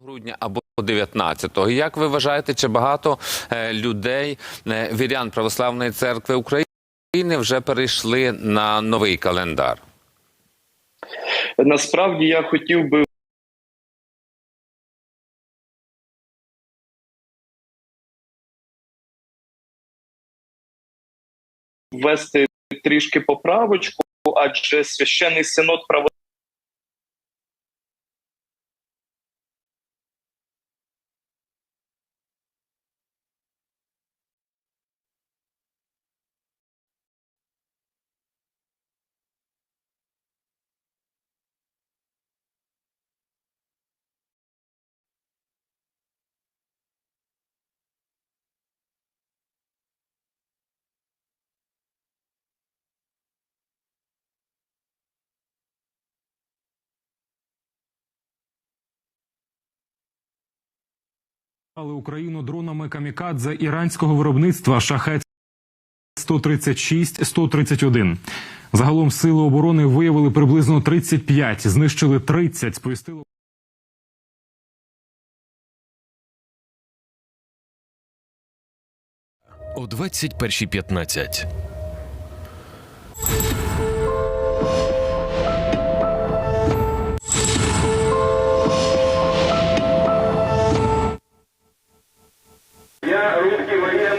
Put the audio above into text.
грудня або 19-го. Як ви вважаєте, чи багато е, людей, е, вірян Православної церкви України вже перейшли на новий календар? Насправді я хотів би ввести трішки поправочку, адже священний синод право Але Україну дронами камікадзе іранського виробництва шахет 136 131 Загалом сили оборони виявили приблизно 35, знищили 30, сповістило. О 21.15 बिना की वही है